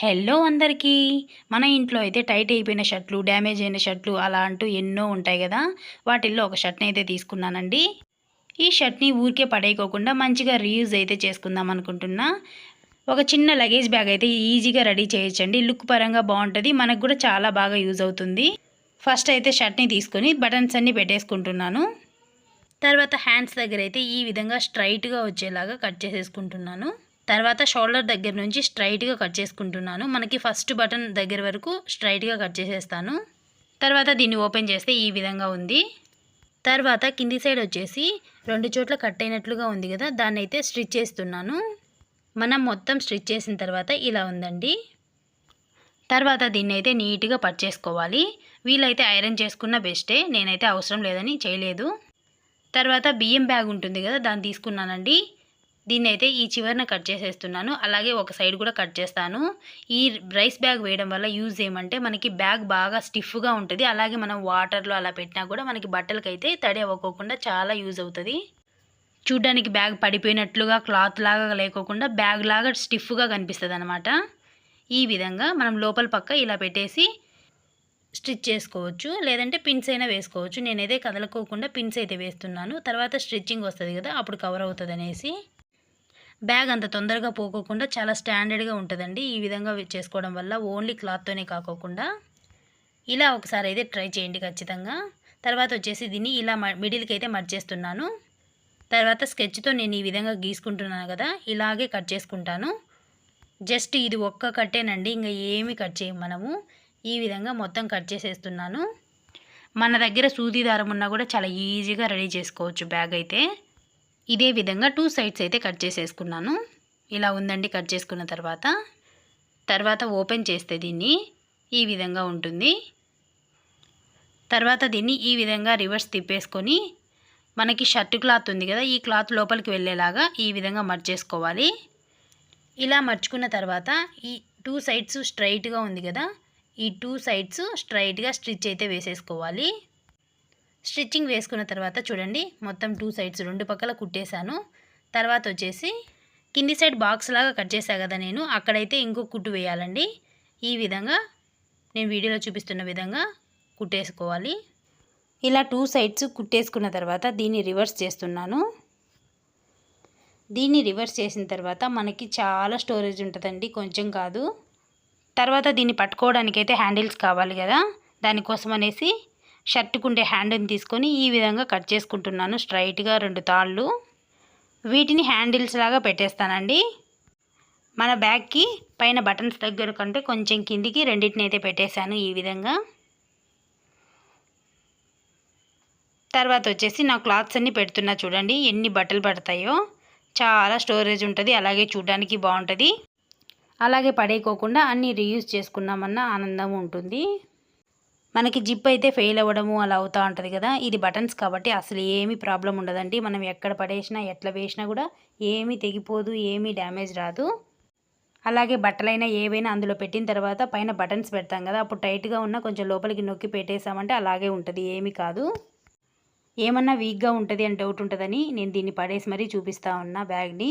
Hello అందరికీ. మన ఇంట్లో అయితే టైట్ అయిపోయిన షర్ట్లు డ్యామేజ్ అయిన షర్ట్లు అలా అంటూ ఎన్నో ఉంటాయి కదా. వాటిల్లో ఒక షర్ట్ని అయితే తీసుకున్నానండి. ఈ షర్ట్ని ఊరికే పడేయకోకుండా మంచిగా రీయూజ్ అయితే చేసుకుందాం అనుకుంటున్నా. ఒక చిన్న లగేజ్ బ్యాగ్ అయితే ఈజీగా రెడీ చేయొచ్చండి. లుక్ పరంగా బాగుంటుంది. మనకు కూడా చాలా బాగా యూజ్ అవుతుంది. ఫస్ట్ అయితే షర్ట్ని తీసుకొని బటన్స్ అన్నీ పెట్టేసుకుంటున్నాను. తర్వాత హ్యాండ్స్ దగ్గర అయితే ఈ విధంగా స్ట్రైట్గా వచ్చేలాగా కట్ చేసేసుకుంటున్నాను. తర్వాత షోల్డర్ దగ్గర నుంచి స్ట్రైట్గా కట్ చేసుకుంటున్నాను. మనకి ఫస్ట్ బటన్ దగ్గర వరకు స్ట్రైట్గా కట్ చేసేస్తాను. తర్వాత దీన్ని ఓపెన్ చేస్తే ఈ విధంగా ఉంది. తర్వాత కింది సైడ్ వచ్చేసి రెండు చోట్ల కట్ అయినట్లుగా ఉంది కదా దాన్ని అయితే స్టిచ్ చేస్తున్నాను. మనం మొత్తం స్టిచ్ చేసిన తర్వాత ఇలా ఉందండి. తర్వాత దీన్ని అయితే నీట్గా పట్ చేసుకోవాలి. వీలైతే ఐరన్ చేసుకున్న బెస్టే నేనైతే అవసరం లేదని చేయలేదు. తర్వాత బియ్యం బ్యాగ్ ఉంటుంది కదా దాన్ని తీసుకున్నానండి. దీన్ని అయితే ఈ చివరిన కట్ చేసేస్తున్నాను. అలాగే ఒక సైడ్ కూడా కట్ చేస్తాను. ఈ రైస్ బ్యాగ్ వేయడం వల్ల యూజ్ ఏమంటే మనకి బ్యాగ్ బాగా స్టిఫ్గా ఉంటుంది. అలాగే మనం వాటర్లో అలా పెట్టినా కూడా మనకి బట్టలకైతే తడి అవ్వకోకుండా చాలా యూజ్ అవుతుంది. చూడ్డానికి బ్యాగ్ పడిపోయినట్లుగా క్లాత్ లాగా లేకోకుండా బ్యాగ్ లాగా స్టిఫ్గా కనిపిస్తుంది అనమాట ఈ విధంగా మనం లోపల పక్క ఇలా పెట్టేసి స్టిచ్ చేసుకోవచ్చు. లేదంటే పిన్స్ అయినా వేసుకోవచ్చు. నేనైతే కదలకోకుండా పిన్స్ అయితే వేస్తున్నాను. తర్వాత స్టిచ్చింగ్ వస్తుంది కదా అప్పుడు కవర్ అవుతుంది అనేసి బ్యాగ్ అంత తొందరగా పోకోకుండా చాలా స్టాండర్డ్గా ఉంటుందండి. ఈ విధంగా చేసుకోవడం వల్ల ఓన్లీ క్లాత్తోనే కాకోకుండా ఇలా ఒకసారి అయితే ట్రై చేయండి ఖచ్చితంగా. తర్వాత వచ్చేసి దీన్ని ఇలా మిడిల్కి అయితే మర్చేస్తున్నాను తర్వాత స్కెచ్తో నేను ఈ విధంగా గీసుకుంటున్నాను కదా ఇలాగే కట్ చేసుకుంటాను. జస్ట్ ఇది ఒక్క కట్టేనండి ఇంకా ఏమి కట్ చేయం మనము. ఈ విధంగా మొత్తం కట్ చేసేస్తున్నాను. మన దగ్గర సూది దారం ఉన్నా కూడా చాలా ఈజీగా రెడీ చేసుకోవచ్చు బ్యాగ్ అయితే. ఇదే విధంగా టూ సైడ్స్ అయితే కట్ చేసేసుకున్నాను. ఇలా ఉందండి కట్ చేసుకున్న తర్వాత. తర్వాత ఓపెన్ చేస్తే దీన్ని ఈ విధంగా ఉంటుంది. తర్వాత దీన్ని ఈ విధంగా రివర్స్ తిప్పేసుకొని మనకి షర్ట్ క్లాత్ ఉంది కదా ఈ క్లాత్ లోపలికి వెళ్ళేలాగా ఈ విధంగా మర్చేసుకోవాలి ఇలా మర్చుకున్న తర్వాత ఈ టూ సైడ్స్ స్ట్రైట్గా ఉంది కదా ఈ టూ సైడ్స్ స్ట్రైట్గా స్టిచ్ అయితే వేసేసుకోవాలి. స్టిచ్చింగ్ వేసుకున్న తర్వాత చూడండి మొత్తం టూ సైడ్స్ రెండు పక్కల కుట్టేశాను. తర్వాత వచ్చేసి కింది సైడ్ బాక్స్ లాగా కట్ చేశాను కదా నేను అక్కడైతే ఇంకో కుట్టు వేయాలండి. ఈ విధంగా నేను వీడియోలో చూపిస్తున్న విధంగా కుట్టేసుకోవాలి. ఇలా టూ సైడ్స్ కుట్టేసుకున్న తర్వాత దీన్ని రివర్స్ చేస్తున్నాను. దీన్ని రివర్స్ చేసిన తర్వాత మనకి చాలా స్టోరేజ్ ఉంటుందండి కొంచెం కాదు. తర్వాత దీన్ని పట్టుకోవడానికైతే హ్యాండిల్స్ కావాలి కదా దానికోసం అనేసి షర్టుకుండే హ్యాండిల్ని తీసుకొని ఈ విధంగా కట్ చేసుకుంటున్నాను. స్ట్రైట్గా రెండు తాళ్ళు. వీటిని హ్యాండిల్స్ లాగా పెట్టేస్తానండి. మన బ్యాగ్కి పైన బటన్స్ దగ్గర కంటే కొంచెం కిందికి రెండింటిని అయితే పెట్టేశాను ఈ విధంగా. తర్వాత వచ్చేసి నా క్లాత్స్ అన్నీ పెడుతున్నా చూడండి ఎన్ని బట్టలు పడతాయో. చాలా స్టోరేజ్ ఉంటుంది అలాగే చూడడానికి బాగుంటుంది. అలాగే పడేయకోకుండా అన్నీ రీయూజ్ చేసుకున్నామన్న ఆనందం ఉంటుంది. మనకి జిప్ అయితే ఫెయిల్ అవ్వడము అలా అవుతూ ఉంటుంది కదా. ఇది బటన్స్ కాబట్టి అసలు ఏమీ ప్రాబ్లం ఉండదండి. మనం ఎక్కడ పడేసినా ఎట్లా వేసినా కూడా ఏమీ తెగిపోదు ఏమీ డ్యామేజ్ రాదు. అలాగే బట్టలైనా ఏవైనా అందులో పెట్టిన తర్వాత పైన బటన్స్ పెడతాం కదా. అప్పుడు టైట్గా ఉన్న కొంచెం లోపలికి నొక్కి పెట్టేసామంటే అలాగే ఉంటుంది. ఏమీ కాదు. ఏమన్నా వీక్గా ఉంటుంది అని డౌట్ ఉంటుందని నేను దీన్ని పడేసి మరీ చూపిస్తూ ఉన్నా బ్యాగ్ని.